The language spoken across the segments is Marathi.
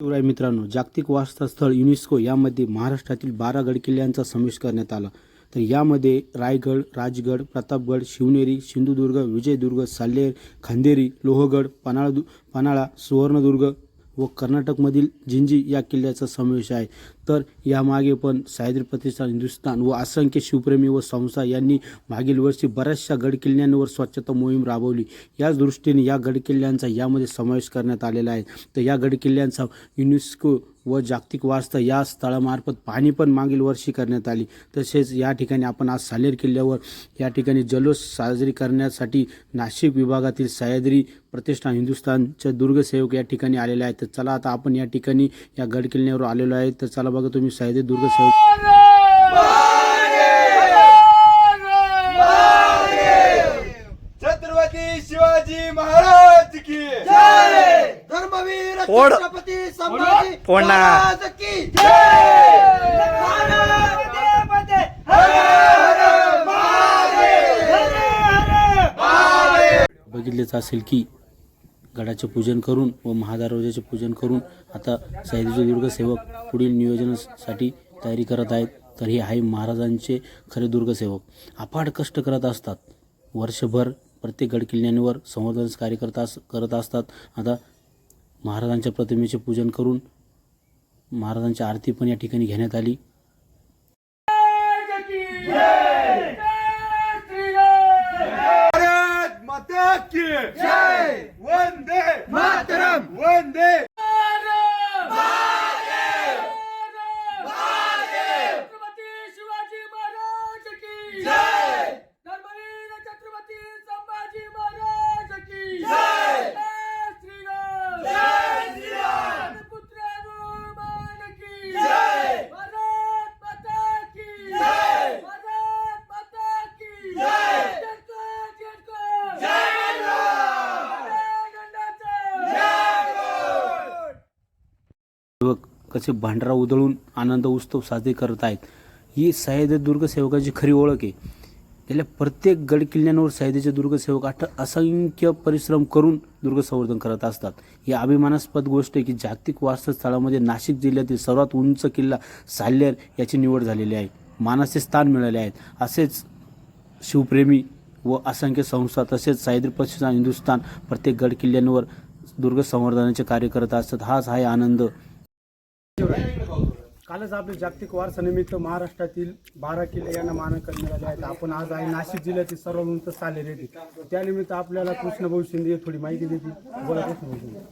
शिवराय मित्रांनो. जागतिक वारसास्थळ युनेस्को यामध्ये महाराष्ट्रातील बारा गडकिल्ल्यांचा समावेश करण्यात आला. तर यामध्ये रायगड राजगड प्रतापगड शिवनेरी सिंधुदुर्ग विजयदुर्ग साल्हेर खांदेरी लोहगड पन्हाळा दु पन्हाळा सुवर्णदुर्ग व कर्नाटकमधील जिंजी या किल्ल्याचा समावेश आहे. तर यामागे पण सह्याद्री प्रतिष्ठान हिंदुस्थान व असंख्य शिवप्रेमी व संस्था यांनी मागील वर्षी बऱ्याचशा गडकिल्ल्यांवर स्वच्छता मोहीम राबवली. याच दृष्टीने या गडकिल्ल्यांचा यामध्ये समावेश करण्यात आलेला आहे. तर या गडकिल्ल्यांचा युनेस्को व जागतिक वारसा या स्थळामार्फत पाहणी पण मागील वर्षी करण्यात आली. तसेच या ठिकाणी आपण आज सालेर किल्ल्यावर या ठिकाणी जल्लोष साजरी करण्यासाठी नाशिक विभागातील सह्याद्री प्रतिष्ठान हिंदुस्थानचे दुर्गसेवक या ठिकाणी आलेले आहेत. तर चला आता आपण या ठिकाणी या गडकिल्ल्यावर आलेलो आहे. तर चला बघा तुम्ही सह्याद्री दुर्गसेवक छत्रपती शिवाजी महाराज की धर्मवीर फोड. छत्रपती संभाजी फोड ना. महाराज की जय बघितलेच असेल की गडाचे पूजन करून व महादरवाजाचे पूजन करून आता सह्याद्रीचे दुर्गसेवक पुढील नियोजनासाठी तयारी करत आहेत. तर हे आहे महाराजांचे खरे दुर्गसेवक अफाट कष्ट करत असतात. वर्षभर प्रत्येक गडकिल्ल्यांवर संवर्धन कार्य करत अस करत असतात. आता महाराजांच्या प्रतिमेचे पूजन करून महाराजांची आरती पण या ठिकाणी घेण्यात आली. जय! वंदे मातरम! वंदे छत्रपती शिवाजी महाराज की जय धर्मवीर छत्रपती संभाजी महाराज की जय श्रीराम जय श्रीराम पुत्र हनुमान की जय भारत माता की जय भारत माता की जय जय जय जय सेवक कसे भांडारा उधळून आनंद उत्सव साजरे करत आहेत. ही सह्याद्री सेवकाची खरी ओळख आहे. गेल्या प्रत्येक गड किल्ल्यांवर सह्याद्रीचे दुर्गसेवक आठ असंख्य परिश्रम करून दुर्ग संवर्धन करत असतात. ही अभिमानास्पद गोष्ट आहे की जागतिक वारसा स्थळामध्ये नाशिक जिल्ह्यातील सर्वात उंच किल्ला साल्यर याची निवड झालेली आहे. मानाचे स्थान मिळाले आहेत. असेच शिवप्रेमी व असंख्य संस्था तसेच सह्याद्री प्रतिष्ठान हिंदुस्थान प्रत्येक गड किल्ल्यांवर दुर्ग संवर्धनाचे कार्य करत असतात. हाच आहे आनंद. कालच आपले जागतिक वारसानिमित्त महाराष्ट्रातील बारा किल्ले यांना मानांकन मिळाले आहेत. आपण आज आहे नाशिक जिल्ह्यातील सर्व उंच चालले त्यानिमित्त आपल्याला कृष्णभाऊ शिंदे थोडी माहिती देतील. बोला कृष्णभाऊ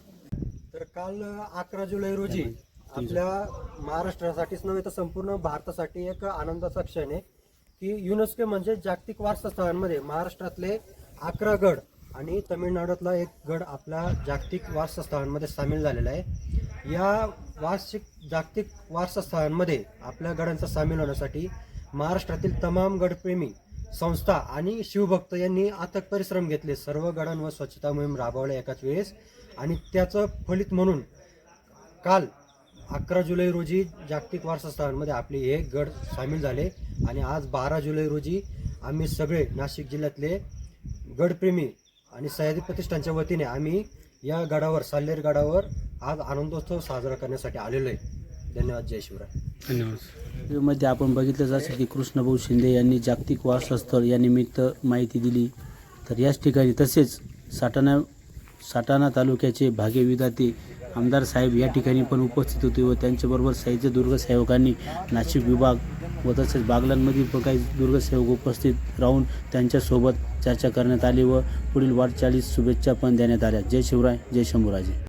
तर काल अकरा जुलै रोजी आपल्या महाराष्ट्रासाठीच नव्हे तर संपूर्ण भारतासाठी एक आनंदाचा क्षण आहे की युनेस्को म्हणजे जागतिक वारसा स्थळांमध्ये महाराष्ट्रातले अकरा गड आणि तमिळनाडूतला एक गड आपला जागतिक वारसास्थळांमध्ये सामील झालेला आहे. या वार्षिक जागतिक वारसास्थळांमध्ये आपल्या गडांचा सामील होण्यासाठी महाराष्ट्रातील तमाम गडप्रेमी संस्था आणि शिवभक्त यांनी अथक परिश्रम घेतले. सर्व गडांवर स्वच्छता मोहीम राबवल्या एकाच वेळेस आणि त्याचं फलित म्हणून काल अकरा जुलै रोजी जागतिक वारसास्थळांमध्ये आपले हे गड सामील झाले आणि आज बारा जुलै रोजी आम्ही सगळे नाशिक जिल्ह्यातले गडप्रेमी आणि सह्याद्री प्रतिष्ठानच्या वतीने आम्ही या गडावर साल्हेर गडावर आज आनंदोत्सव साजरा करण्यासाठी आलेलो आहे. धन्यवाद जय शिवराय. धन्यवादमध्ये आपण बघितलंच असेल की कृष्णभाऊ शिंदे यांनी जागतिक वारसा स्थळ या निमित्त माहिती दिली. तर याच ठिकाणी तसेच साठाणा साठाणा तालुक्याचे भाग्यविधाते आमदार साहेब या ठिकाणी पण उपस्थित होते व त्यांच्याबरोबर साहित्य दुर्गसेवकांनी नाशिक विभाग व तसेच बागलांमधील काही दुर्गसेवक उपस्थित राहून त्यांच्यासोबत चर्चा करण्यात आली व पुढील वाटचालीस शुभेच्छा पण देण्यात आल्या. जय शिवराय जय शंभूराजे.